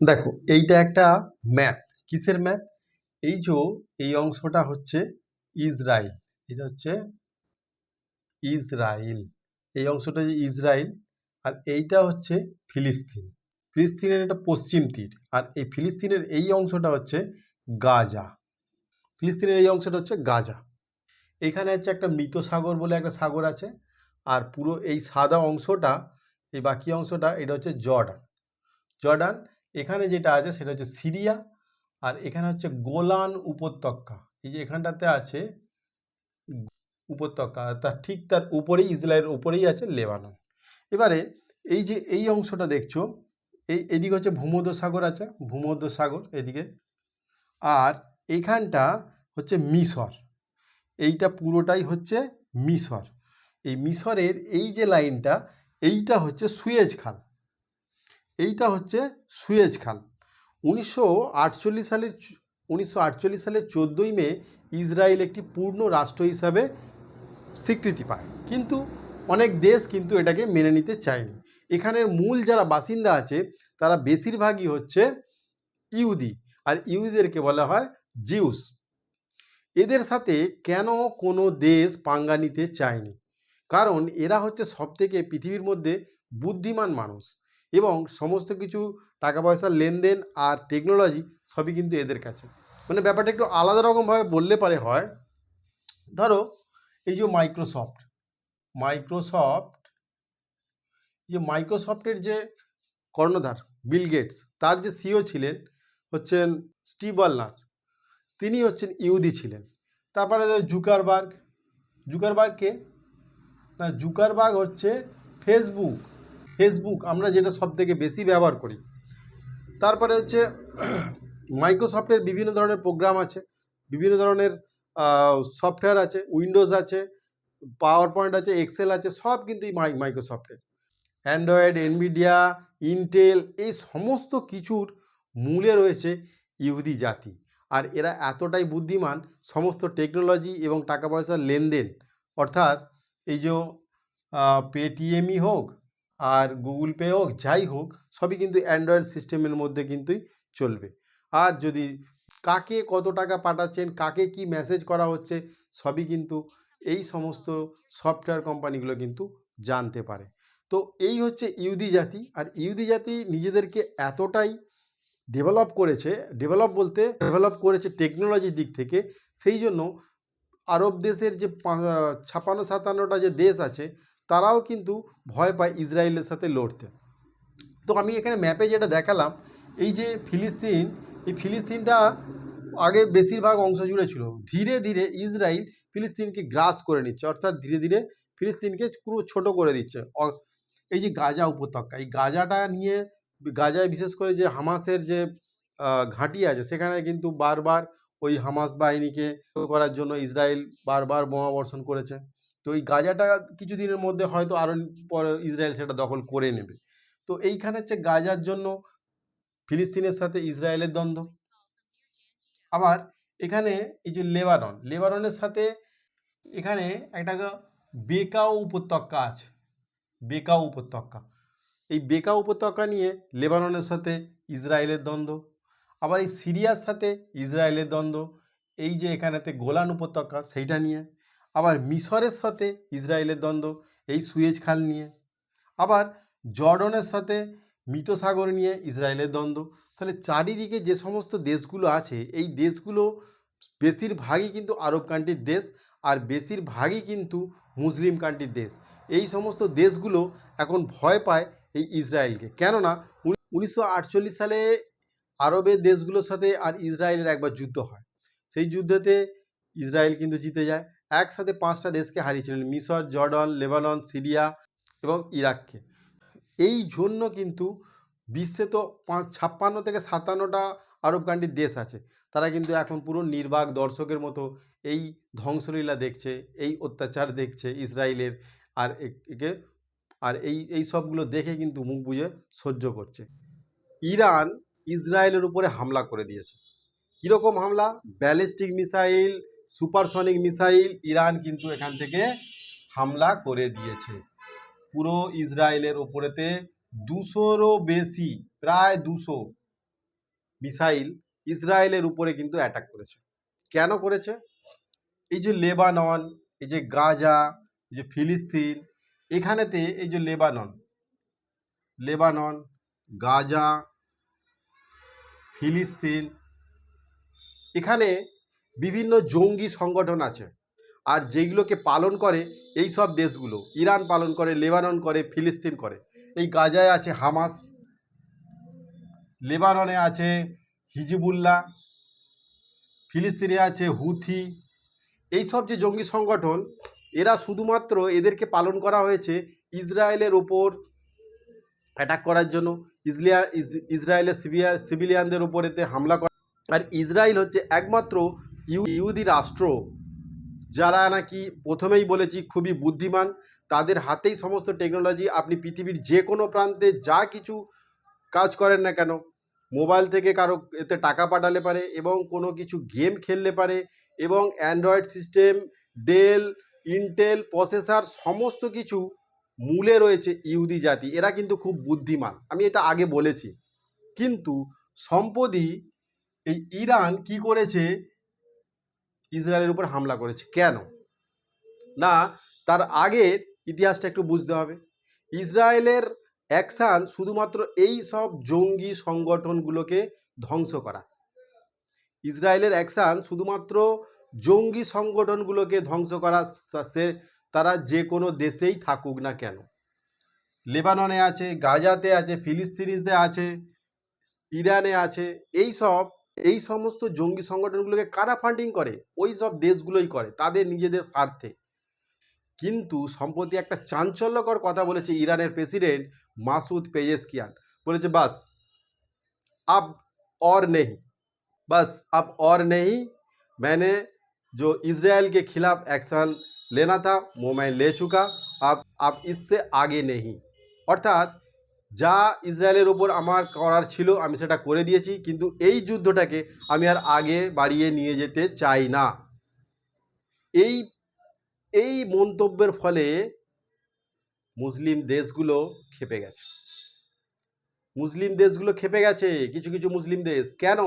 দেখো, এইটা একটা ম্যাপ কিসের ম্যাপ এই যে এই অংশটা হচ্ছে ইসরায়েল এটা হচ্ছে ইসরায়েল এই অংশটা যে ইসরায়েল আর এইটা হচ্ছে ফিলিস্তিন। ফিলিস্তিনের এটা পশ্চিম তীর, আর এই ফিলিস্তিনের এই অংশটা হচ্ছে গাজা। ফিলিস্তিনের এই অংশটা হচ্ছে গাজা। এখানে হচ্ছে একটা মৃত সাগর বলে একটা সাগর আছে, আর পুরো এই সাদা অংশটা, এই বাকি অংশটা, এটা হচ্ছে জর্ডান। জর্ডান এখানে যেটা আছে সেটা হচ্ছে সিরিয়া আর এখানে হচ্ছে গোলান উপত্যকা। এই যে এখানটাতে আছে উপত্যকা তার ঠিক তার উপরেই, ইসরায়েলের উপরেই আছে লেবানন। এবারে এই যে এই অংশটা দেখছ এই এদিকে হচ্ছে ভূমধ্য সাগর আছে ভূমধ্য সাগর এদিকে। আর এইখানটা হচ্ছে মিশর এইটা পুরোটাই হচ্ছে মিশর এই মিশরের এই যে লাইনটা, এইটা হচ্ছে সুয়েজ খাল। এইটা হচ্ছে সুয়েজ খাল উনিশশো আটচল্লিশ সালের উনিশশো আটচল্লিশ সালের চোদ্দোই মে ইসরায়েল একটি পূর্ণ রাষ্ট্র হিসাবে স্বীকৃতি পায়। কিন্তু অনেক দেশ কিন্তু এটাকে মেনে নিতে চায়নি। এখানের মূল যারা বাসিন্দা আছে, তারা বেশিরভাগই হচ্ছে ইহুদি। আর ইহুদিদেরকে বলা হয় জিউস। এদের সাথে কেন কোনো দেশ পাঙ্গা নিতে চায়নি? কারণ এরা হচ্ছে সবথেকে পৃথিবীর মধ্যে বুদ্ধিমান মানুষ। এবং সমস্ত কিছু টাকা পয়সার লেনদেন আর টেকনোলজি সবই কিন্তু এদের কাছে। মানে ব্যাপারটা একটু আলাদা রকমভাবে বললে পারে হয়। ধরো, এই যে মাইক্রোসফট মাইক্রোসফট যে মাইক্রোসফটের যে কর্ণধার বিল গেটস তার যে সিও ছিলেন হচ্ছেন স্টিভ ওয়ালনার তিনি হচ্ছেন ইহুদি ছিলেন। তারপরে জুকারবার্গ জুকারবার্গকে না জুকারবার্গ হচ্ছে ফেসবুক ফেসবুক আমরা যেটা সব থেকে বেশি ব্যবহার করি। তারপরে হচ্ছে মাইক্রোসফটের বিভিন্ন ধরনের প্রোগ্রাম আছে, বিভিন্ন ধরনের সফটওয়্যার আছে উইন্ডোজ আছে পাওয়ার পয়েন্ট আছে এক্সেল আছে, সব কিন্তু এই মাই মাইক্রোসফটের অ্যান্ড্রয়েড এনভিডিয়া ইন্টেল এই সমস্ত কিছুর মূলে রয়েছে ইহুদি জাতি। আর এরা এতটাই বুদ্ধিমান, সমস্ত টেকনোলজি এবং টাকা পয়সার লেনদেন, অর্থাৎ এই যে পেটিএমই হোক আর গুগল পে হোক, যাই হোক, সবই কিন্তু অ্যান্ড্রয়েড সিস্টেমের মধ্যে কিন্তুই চলবে। আর যদি কাকে কত টাকা পাঠাচ্ছেন, কাকে কি মেসেজ করা হচ্ছে, সবই কিন্তু এই সমস্ত সফটওয়্যার কোম্পানিগুলো কিন্তু জানতে পারে। তো এই হচ্ছে ইহুদি জাতি। আর ইহুদি জাতি নিজেদেরকে এতটাই ডেভেলপ করেছে ডেভেলপ বলতে ডেভেলপ করেছে টেকনোলজির দিক থেকে, সেই জন্য আরব দেশের যে ছাপান্ন সাতান্নটা যে দেশ আছে তারাও কিন্তু ভয় পায় ইসরায়েলের সাথে লড়তে। তো আমি এখানে ম্যাপে যেটা দেখালাম, এই যে ফিলিস্তিন, এই ফিলিস্তিনটা আগে বেশিরভাগ অংশ জুড়ে ছিল। ধীরে ধীরে ইসরায়েল ফিলিস্তিনকে গ্রাস করে নিচ্ছে, অর্থাৎ ধীরে ধীরে ফিলিস্তিনকে পুরো ছোট করে দিচ্ছে। এই যে গাজা উপত্যকা, এই গাজাটা নিয়ে, গাজায় বিশেষ করে যে হামাসের যে ঘাঁটি আছে, সেখানে কিন্তু বারবার ওই হামাস বাহিনীকে করার জন্য ইসরায়েল বারবার বোমা বর্ষণ করেছে। তো এই গাজাটা কিছুদিনের মধ্যে হয়তো আরও পরে ইসরায়েল সেটা দখল করে নেবে। তো এইখানে হচ্ছে গাজার জন্য ফিলিস্তিনের সাথে ইসরায়েলের দ্বন্দ্ব। আবার এখানে এই যে লেবানন, লেবাননের সাথে এখানে একটা বেকাও উপত্যকা আছে। বেকাও উপত্যকা। এই বেকা উপত্যকা নিয়ে লেবাননের সাথে ইসরায়েলের দ্বন্দ্ব। আবার এই সিরিয়ার সাথে ইসরায়েলের দ্বন্দ্ব। এই যে এখানেতে গোলান উপত্যকা, সেইটা নিয়ে। আবার মিশরের সাথে ইসরায়েলের দ্বন্দ্ব, এই সুয়েজ খাল নিয়ে। আবার জর্ডনের সাথে মৃতসাগর নিয়ে ইসরায়েলের দ্বন্দ্ব। তাহলে চারিদিকে যে সমস্ত দেশগুলো আছে, এই দেশগুলো বেশিরভাগই কিন্তু আরব কান্ট্রির দেশ আর বেশিরভাগই কিন্তু মুসলিম কান্ট্রির দেশ। এই সমস্ত দেশগুলো এখন ভয় পায় এই ইসরায়েলকে। কেননা উনিশশো আটচল্লিশ সালে আরবের দেশগুলোর সাথে আর ইসরায়েলের একবার যুদ্ধ হয়। সেই যুদ্ধেতে ইসরায়েল কিন্তু জিতে যায়। একসাথে পাঁচটা দেশকে হারিয়েছিলেন। মিশর, জর্ডন, লেবানন, সিরিয়া এবং ইরাককে। এই জন্য কিন্তু বিশ্বে তো ছাপ্পান্ন থেকে সাতান্নটা আরব কান্ট্রির দেশ আছে। তারা কিন্তু এখন পুরো নির্বাক দর্শকের মতো এই ধ্বংসলীলা দেখছে, এই অত্যাচার দেখছে ইসরায়েলের আর একে, আর এই এই সবগুলো দেখে কিন্তু মুখ বুঝে সহ্য করছে। ইরান ইসরায়েলের উপরে হামলা করে দিয়েছে। কীরকম হামলা? Ballistic missile supersonic missile Iran কিন্তু এখান থেকে হামলা করে দিয়েছে। পুরো ইসরায়েলের ওপরেতে দুশোরও বেশি, প্রায় দুশো মিসাইল ইসরায়েলের উপরে কিন্তু অ্যাটাক করেছে। কেন করেছে? এই যে লেবানন, এই যে গাজা, এই যে ফিলিস্তিন, এখানেতে এই যে লেবানন লেবানন, গাজা, ফিলিস্তিন, এখানে বিভিন্ন জঙ্গি সংগঠন আছে। আর যেগুলোকে পালন করে এই সব দেশগুলো। ইরান পালন করে, লেবানন করে, ফিলিস্তিন করে। এই গাজায় আছে হামাস, লেবাননে আছে হিজিবুল্লাহ, ফিলিস্তিনে আছে হুথি। এই সব যে জঙ্গি সংগঠন, এরা শুধুমাত্র এদেরকে পালন করা হয়েছে ইসরায়েলের ওপর অ্যাটাক করার জন্য। ইসলিয়া ইসরায়েলের সিভিয়া সিভিলিয়ানদের ওপর এতে হামলা করা আর ইসরায়েল হচ্ছে একমাত্র ইহুদি রাষ্ট্র, যারা নাকি প্রথমেই বলেছি খুবই বুদ্ধিমান, তাদের হাতেই সমস্ত টেকনোলজি আপনি পৃথিবীর যে কোনো প্রান্তে যা কিছু কাজ করেন না কেন মোবাইল থেকে কারও এতে টাকা পাঠালে পারে এবং কোনো কিছু গেম খেললে পারে এবং Android system Dell Intel processor সমস্ত কিছু মূলে রয়েছে ইহুদি জাতি। এরা কিন্তু খুব বুদ্ধিমান, আমি এটা আগে বলেছি। কিন্তু সম্প্রতি এই ইরান কি করেছে ইসরায়েলের উপর হামলা করেছে। কেন? না, তার আগের ইতিহাসটা একটু বুঝতে হবে। ইসরায়েলের অ্যাকশান শুধুমাত্র এই সব জঙ্গি সংগঠনগুলোকে ধ্বংস করা। ইসরায়েলের অ্যাকশান শুধুমাত্র জঙ্গি সংগঠনগুলোকে ধ্বংস করা সে তারা যে কোনো দেশেই থাকুক না কেন। লেবাননে আছে, গাজাতে আছে ফিলিস্তিনিসতে আছে, ইরানে আছে, এই সব এই সমস্ত জঙ্গি সংগঠনগুলোকে কারা ফান্ডিং করে ওই সব দেশগুলোই করে তাদের নিজেদের স্বার্থে কিন্তু সম্প্রতি একটা চাঞ্চল্যকর কথা বলেছে ইরানের প্রেসিডেন্ট মাসুদ পেজেসকিয়ান বলেছে বাস अब और नहीं बस अब और नहीं मैंने जो इसराइल के खिलाफ एक्शन लेना था वो मैं ले चुका अब अब इससे आगे नहीं অর্থাৎ যা ইসরায়েলের ওপর আমার করার ছিল, আমি সেটা করে দিয়েছি, কিন্তু এই যুদ্ধটাকে আমি আর আগে বাড়িয়ে নিয়ে যেতে চাই না। এই এই মন্তব্যের ফলে মুসলিম দেশগুলো খেপে গেছে। মুসলিম দেশগুলো খেপে গেছে, কিছু কিছু মুসলিম দেশ। কেন?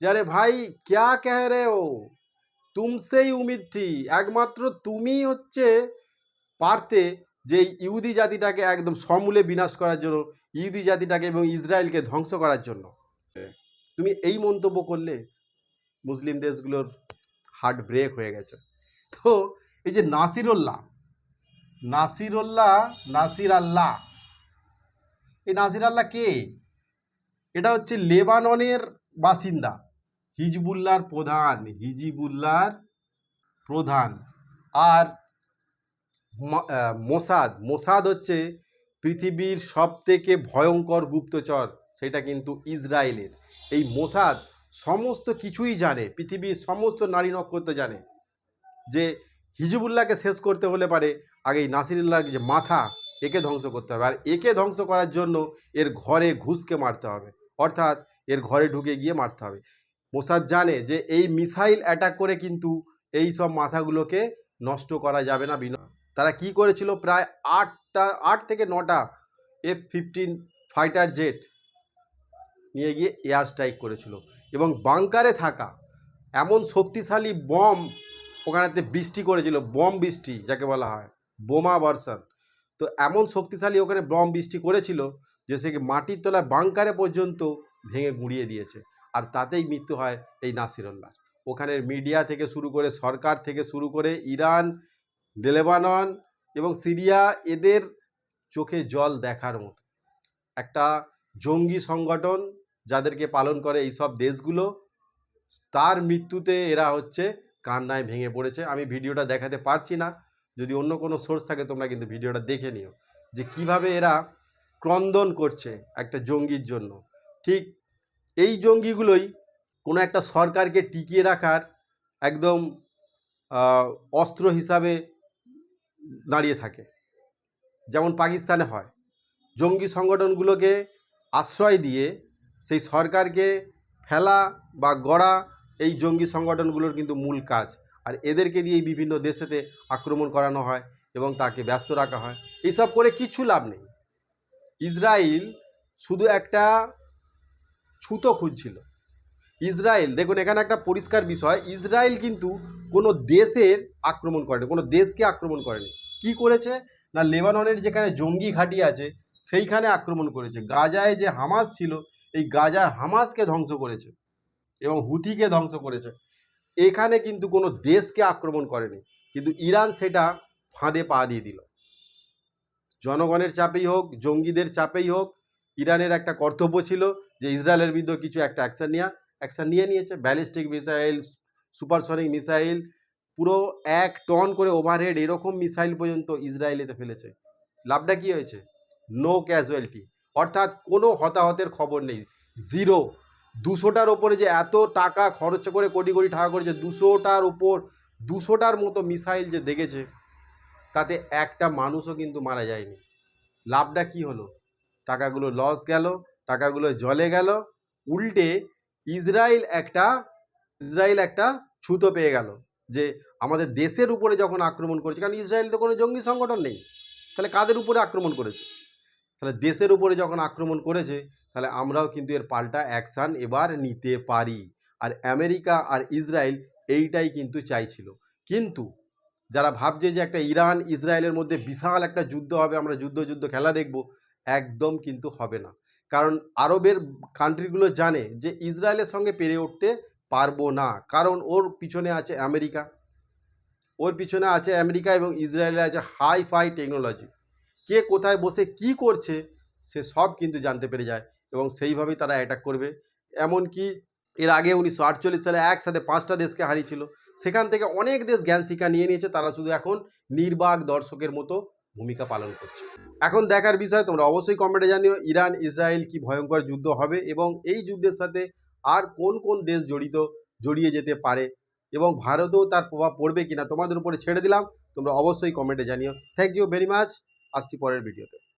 যারে ভাই, ক্যা কহ রে ও? তুমসেই উমিদ থি। একমাত্র তুমি হচ্ছে পারতে যে ইহুদি জাতিটাকে একদম সমূলে বিনাশ করার জন্য, ইহুদি জাতিটাকে এবং ইসরায়েলকে ধ্বংস করার জন্য। তুমি এই মন্তব্য করলে মুসলিম দেশগুলোর হার্ট ব্রেক হয়ে গেছে। তো এই যে নাসিরুল্লাহ নাসিরুল্লাহ নাসির আল্লাহ এই নাসির আল্লাহ কে? এটা হচ্ছে লেবাননের বাসিন্দা, হিজবুল্লাহর প্রধান, হিজিবুল্লাহর প্রধান। আর মোসাদ। মোসাদ হচ্ছে পৃথিবীর সব থেকে ভয়ঙ্কর গুপ্তচর, সেটা কিন্তু ইসরায়েলের। এই মোসাদ সমস্ত কিছুই জানে, পৃথিবীর সমস্ত নারী নক্ষত্র জানে। যে হিজবুল্লাহকে শেষ করতে হলে পারে, আগে এই নাসিরুল্লাহর যে মাথা, একে ধ্বংস করতে হবে। আর একে ধ্বংস করার জন্য এর ঘরে ঘুষকে মারতে হবে। অর্থাৎ এর ঘরে ঢুকে গিয়ে মারতে হবে। মোসাদ জানে যে এই মিসাইল অ্যাটাক করে কিন্তু এই সব মাথাগুলোকে নষ্ট করা যাবে না বিনা তারা কি করেছিল? প্রায় আটটা, আট থেকে নটা এফ ফিফটিন ফাইটার জেট নিয়ে গিয়ে এয়ার স্ট্রাইক করেছিল। এবং বাংকারে থাকা এমন শক্তিশালী বম ওখানেতে বৃষ্টি করেছিল বম বৃষ্টি যাকে বলা হয়, বোমা বর্ষণ। তো এমন শক্তিশালী ওখানে বম বৃষ্টি করেছিল যে সে মাটির তলায় বাংকারে পর্যন্ত ভেঙে গুঁড়িয়ে দিয়েছে। আর তাতেই মৃত্যু হয় এই নাসিরুল্লাহ। ওখানের মিডিয়া থেকে শুরু করে সরকার থেকে শুরু করে ইরান লেবানন এবং সিরিয়া এদের চোখে জল দেখার মতো। একটা জঙ্গি সংগঠন যাদেরকে পালন করে এই সব দেশগুলো, তার মৃত্যুতে এরা হচ্ছে কান্নায় ভেঙে পড়েছে। আমি ভিডিওটা দেখাতে পারছি না। যদি অন্য কোনো সোর্স থাকে, তোমরা কিন্তু ভিডিওটা দেখে নিও। যে কীভাবে এরা ক্রন্দন করছে একটা জঙ্গির জন্য। ঠিক এই জঙ্গিগুলোই কোনো একটা সরকারকে টিকিয়ে রাখার একদম অস্ত্র হিসাবে দাঁড়িয়ে থাকে। যেমন পাকিস্তানে হয়। জঙ্গি সংগঠনগুলোকে আশ্রয় দিয়ে সেই সরকারকে ফেলা বা গড়া এই জঙ্গি সংগঠনগুলোর কিন্তু মূল কাজ। আর এদেরকে দিয়েই বিভিন্ন দেশেতে আক্রমণ করানো হয় এবং তাকে ব্যস্ত রাখা হয়। এইসব করে কিছু লাভ নেই। ইসরায়েল শুধু একটা ছুতো খুঁজছিল। ইসরায়েল, দেখুন এখানে একটা পরিষ্কার বিষয়, ইসরায়েল কিন্তু কোনো দেশের আক্রমণ করেনি, কোনো দেশকে আক্রমণ করেনি। কি করেছে? না, লেবাননের যেখানে জঙ্গি ঘাঁটি আছে, সেইখানে আক্রমণ করেছে। গাজায় যে হামাস ছিল, এই গাজার হামাসকে ধ্বংস করেছে এবং হুতিকে ধ্বংস করেছে। এখানে কিন্তু কোনো দেশকে আক্রমণ করেনি, কিন্তু ইরান সেটা ফাঁদে পা দিয়ে দিল। জনগণের চাপেই হোক, জঙ্গিদের চাপেই হোক, ইরানের একটা কর্তব্য ছিল যে ইসরায়েলের বিরুদ্ধে কিছু একটা অ্যাকশন নেওয়া অ্যাকশন নিয়ে নিয়েছে। ব্যালিস্টিক মিসাইল, সুপারসনিক মিসাইল, পুরো এক টন করে ওভারহেড এরকম মিসাইল পর্যন্ত ইসরায়েলেতে ফেলেছে। লাভটা কি হয়েছে? নো ক্যাজুয়ালিটি অর্থাৎ কোনো হতাহতের খবর নেই। জিরো দুশোটার ওপরে যে এত টাকা খরচ করে কোটি কোটি টাকা করেছে, দুশোটার ওপর, দুশোটার মতো মিসাইল যে দেখেছে, তাতে একটা মানুষও কিন্তু মারা যায়নি। লাভটা কি হলো? টাকাগুলো লস গেল, টাকাগুলো জলে গেল, উল্টে ইসরায়েল একটা ইসরায়েল একটা ছুতো পেয়ে গেল যে আমাদের দেশের উপরে যখন আক্রমণ করেছে, কারণ ইসরায়েল তো কোনো জঙ্গি সংগঠন নেই, তাহলে কাদের উপরে আক্রমণ করেছে? তাহলে দেশের উপরে যখন আক্রমণ করেছে, তাহলে আমরাও কিন্তু এর পাল্টা অ্যাকশান এবার নিতে পারি। আর আমেরিকা আর ইসরায়েল এইটাই কিন্তু চাইছিল। কিন্তু যারা ভাবছে যে একটা ইরান ইসরায়েলের মধ্যে বিশাল একটা যুদ্ধ হবে, আমরা যুদ্ধ যুদ্ধ খেলা দেখব, একদম কিন্তু হবে না। কারণ আরবের কান্ট্রিগুলো জানে যে ইসরায়েলের সঙ্গে পেরে উঠতে পারব না। কারণ ওর পিছনে আছে আমেরিকা। ওর পিছনে আছে আমেরিকা এবং ইসরায়েলে আছে হাই ফাই টেকনোলজি কে কোথায় বসে কি করছে, সে সব কিন্তু জানতে পেরে যায় এবং সেইভাবেই তারা অ্যাটাক করবে। এমনকি এর আগে উনিশশো আটচল্লিশ সালে একসাথে পাঁচটা দেশকে হারিয়েছিল। সেখান থেকে অনেক দেশ জ্ঞান শিক্ষা নিয়ে নিয়েছে। তারা শুধু এখন নির্বাক দর্শকের মতো ভূমিকা পালন করছে। এখন দেখার বিষয়, তোমরা অবশ্যই কমেন্টে জানিও, ইরান, ইসরায়েল কি ভয়ঙ্কর যুদ্ধ হবে এবং এই যুদ্ধের সাথে আর কোন কোন দেশ জড়িত, জড়িয়ে যেতে পারে এবং ভারতেও তার প্রভাব পড়বে কিনা তোমাদের উপরে ছেড়ে দিলাম, তোমরা অবশ্যই কমেন্টে জানিও। থ্যাংক ইউ ভেরি মাচ আসছি পরের ভিডিওতে